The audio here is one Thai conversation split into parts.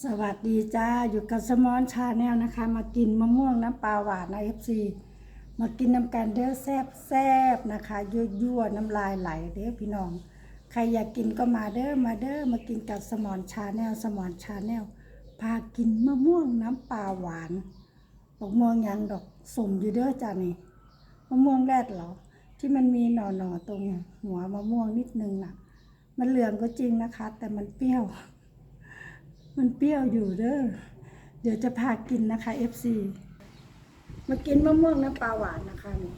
สวัสดีจ้า อยู่กับสมอนชาแนลนะคะ มากินมะม่วงน้ำปลาหวานนะเอฟซีมากินน้ำกันเด้อแซบแซบๆนะคะยั่วยั่วๆน้ำลายไหลเด้อพี่น้อง ใครอยากกินก็มาเด้อมาเด้อมากินกับสมอนชาแนลสมอนชาแนลพากินมะม่วงน้ำปลาหวานบอกม่วงยังดอกสมอยู่เด้อจ้านี่มะม่วงแรดเหรอ ที่มันมีหน่อๆตรงหัวมะม่วงนิดนึงน่ะ มันเหลืองก็จริงนะคะ แต่มันเปรี้ยว มันเปรี้ยวอยู่เด้อ เดี๋ยวจะพากินนะคะ FC มากินมะม่วงน้ำปลาหวานนะคะนี่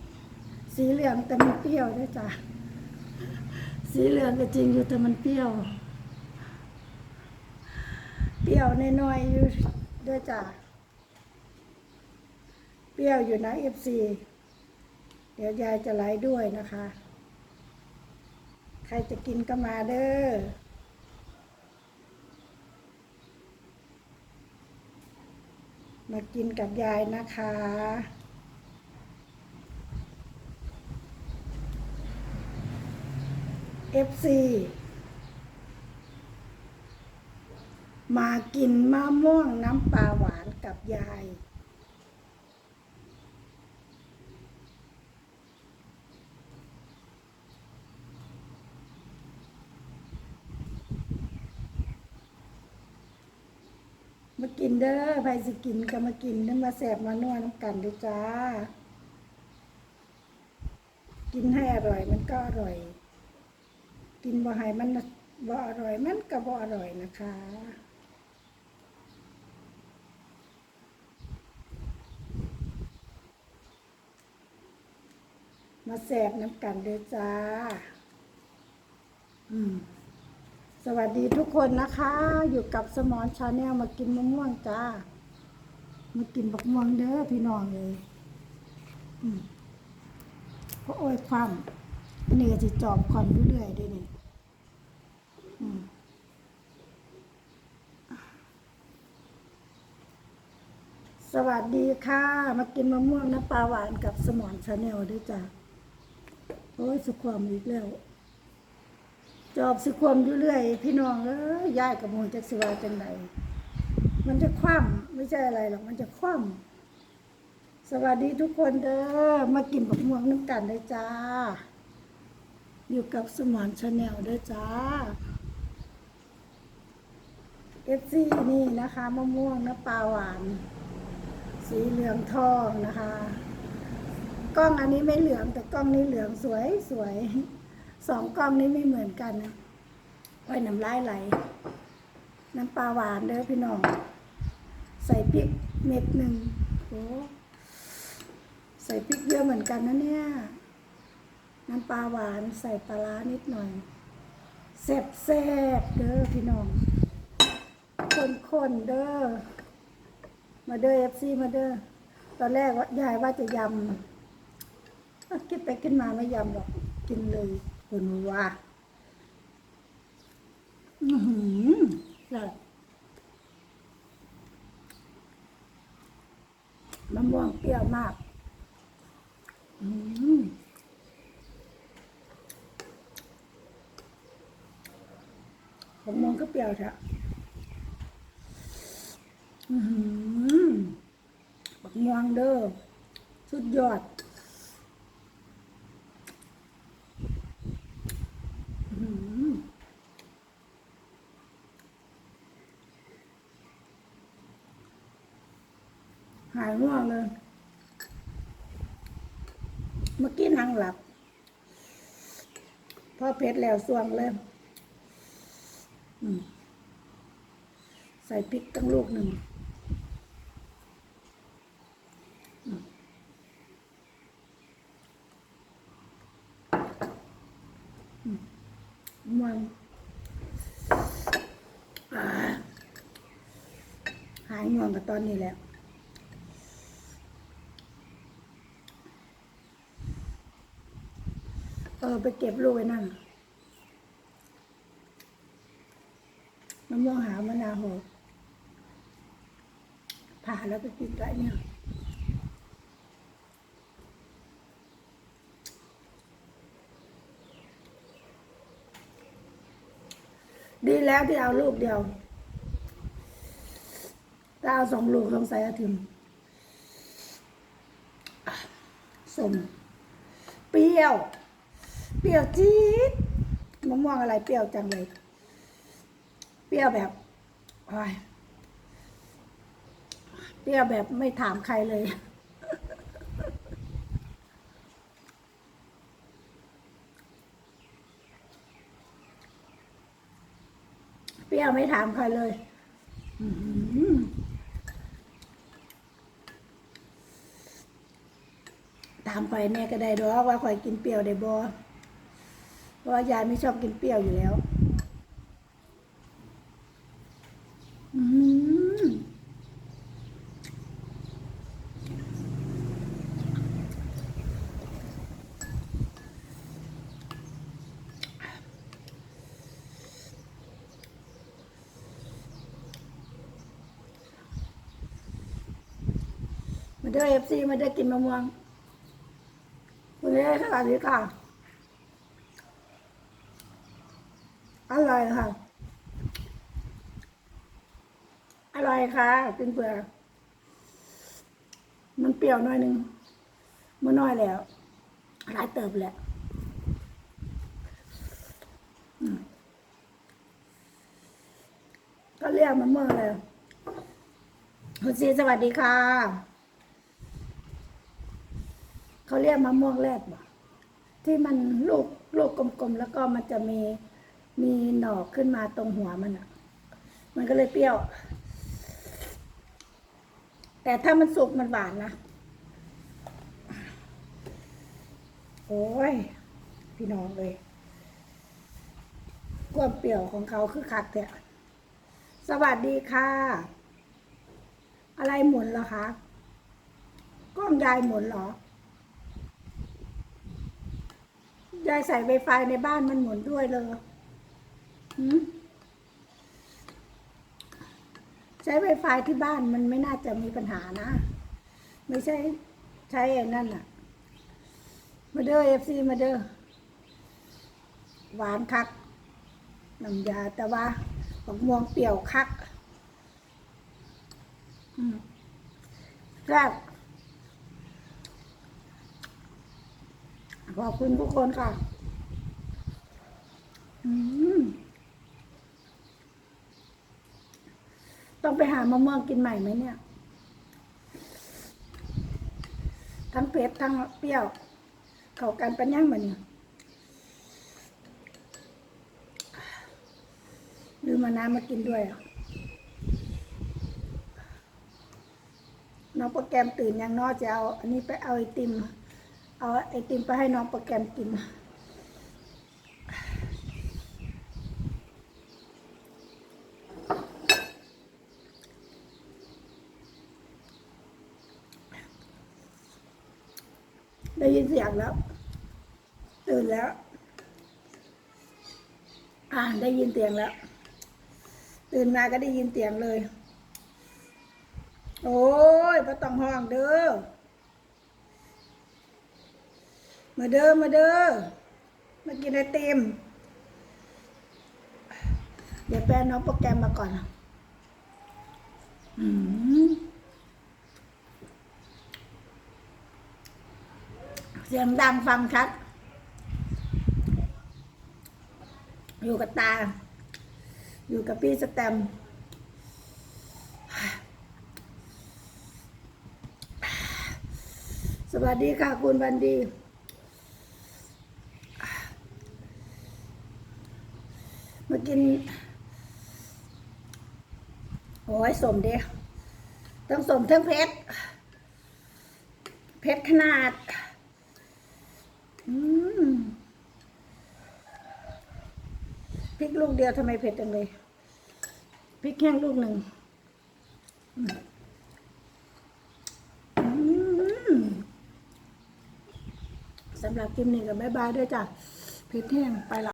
สีเหลืองแต่มันเปรี้ยวด้วยจ้ะ สีเหลืองก็จริงอยู่แต่มันเปรี้ยว เปรี้ยวน้อยๆอยู่ด้วยจ้ะ เปรี้ยวอยู่นะ FC เดี๋ยวยายจะไลฟ์ด้วยนะคะ ใครจะกินก็มาเด้อ มากินกับยายนะคะ FC มากินมะม่วงน้ำปลาหวานกับยาย มากินเด้อใครสิกินก็มากินน้ำมาแสบมานวดน้ำกันด้วยจ้า กินให้อร่อยมันก็อร่อย กินบ่ให้มันบ่อร่อยมันก็บ่อร่อยนะคะมาแสบน้ำกันด้วยจ้า อืม สวัสดีทุกคนนะคะ อยู่กับสมอนชาแนลมากินมะม่วงจ้า มากินบักม่วงเด้อพี่น้องเลยเพราะโอ้ยความอันนี้ก็จะจอบคอนเรื่อยๆด้วยนี่สวัสดีค่ะ มากินมะม่วงน้ำปลาหวานกับสมอนชาแนลด้วยจ้าโอ้ยสุขความอีกแล้ว จอบสิความอยู่เรื่อย พี่น้องเอ้ยยายกับมูจักสิว่าจังไดมันจะคว่ำไม่ใช่อะไรหรอกมันจะคว่ำสวัสดีทุกคนเด้อมากินบักม่วงน้ำกันเลยจ้า อยู่กับสมอนชาแนลด้วยจ้าเอฟซีนี่นะคะมะม่วงน้ำปลาหวาน สีเหลืองทองนะคะ กล้องอันนี้ไม่เหลืองแต่กล้องนี้เหลืองสวยสวย สองกล้องนี้ไม่เหมือนกันนะไว้น้ำลายไหล น้ำปลาหวานเด้อพี่น้อง ใส่พริกเม็ดหนึ่งโอ้ใส่พริกเยอะเหมือนกันนะเนี่ย น้ำปลาหวานใส่ปลาร้านิดหน่อยแซ่บแซ่บเด้อพี่น้องคนๆเด้อ มาเด้อเอฟซีมาเด้อ ตอนแรกว่ายายว่าจะยำ คิดไปขึ้นมาไม่ยำหรอก กินเลย คุณว่าอือหือแบบมะม่วงเปรี้ยวมาก อืมมะม่วงก็เปรี้ยวแท้อือหือบักม่วงเด้อสุดยอด อื้อหือหายง่วงเลย เมื่อกี้นั่งหลับ พอเพชรแล้วสวงเลยใส่พริกตั้งลูกหนึ่งมันหายง่วงกับตอนนี้แหละ ออไปเก็บลูกไว้นั่นมะม่วงหาวมะนาวหดผ่าแล้วไปกินไรเนี่ยดีแล้วที่เอาลูกเดียวถ้าเอาสองลูกสงสัยอาทิมสมเปรี้ยว เปรี้ยวจี๊ดมะม่วงอะไรเปรี้ยวจังเลย เปรี้ยวแบบอ้ยเปรี้ยวแบบไม่ถามใครเลย เปรี้ยวไม่ถามใครเลยอื้อหือถามไปแน่ก็ได้ดอกว่าข่อยกินเปรี้ยวได้บ่ เพราะว่ายายไม่ชอบกินเปรี้ยวอยู่แล้วมาเด้อเอฟซีมาเด้อกินมะม่วงคุณเล่สวัสดีค่ะ อร่อยค่ะ อร่อยค่ะเป็นเปลือกมันเปรี้ยวหน่อยนึงมันน้อยแล้วหลายเติบแหละอืมก็เรียกมันเมื่อเลยคุณซีสวัสดีค่ะ เขาเรียกมะม่วงแรดบ่ที่มันลูกลูกกลมๆ แล้วก็มันจะมี มีหนอกขึ้นมาตรงหัวมันอะ มันก็เลยเปรี้ยว แต่ถ้ามันสุกมันหวานนะ โอ้ย พี่น้องเลยความเปรี้ยวของเขาคือคักเนี่ยสวัสดีค่ะ อะไรหมุนเหรอคะกล้องยายหมุนเหรอยายใส่ไวไฟในบ้านมันหมุนด้วยเลย ใช้ไวไฟที่บ้านมันไม่น่าจะมีปัญหานะ ไม่ใช่ใช้ไอ้นั่นอะมาเด้อเอฟซีมาเด้อหวานคักน้ำยาแต่ว่าบักม่วงเปรี้ยวคักแซ่บขอบคุณทุกคนค่ะ อืม ต้องไปหามะม่วงกินใหม่ไหมเนี่ย ทั้งเผ็ดทั้งเปรี้ยว เข้ากันเป็นยังมันเนี่ยลืมมาน้ำมากินด้วยอะน้องโปรแกรมตื่นยังนอจะเอา อันนี้ไปเอาไอติม เอาไอติมไปให้น้องโปรแกรมกิน ได้ยินเสียงแล้วตื่นแล้ว อ่าได้ยินเสียงแล้ว ตื่นมาก็ได้ยินเสียงเลย โอ้ยพระต้องห้องเด้อมาเด้อมาเด้อมากินไอติมเดี๋ยวแปลน้องโปรแกรมมาก่อนอืม สียงดังฟังชัด อยู่กับตา อยู่กับพี่สแตมสวัสดีค่ะคุณบันดี มากิน โอ้ยสมเดียวต้องสมทั้งเพชรเพชรขนาด พริกลูกเดียวทำไมเผ็ดจังเลยพริกแห้งลูกหนึ่งสำหรับคลิปนี้กับบ๊ายบายด้วยจ้ะพริกแห้งไปละ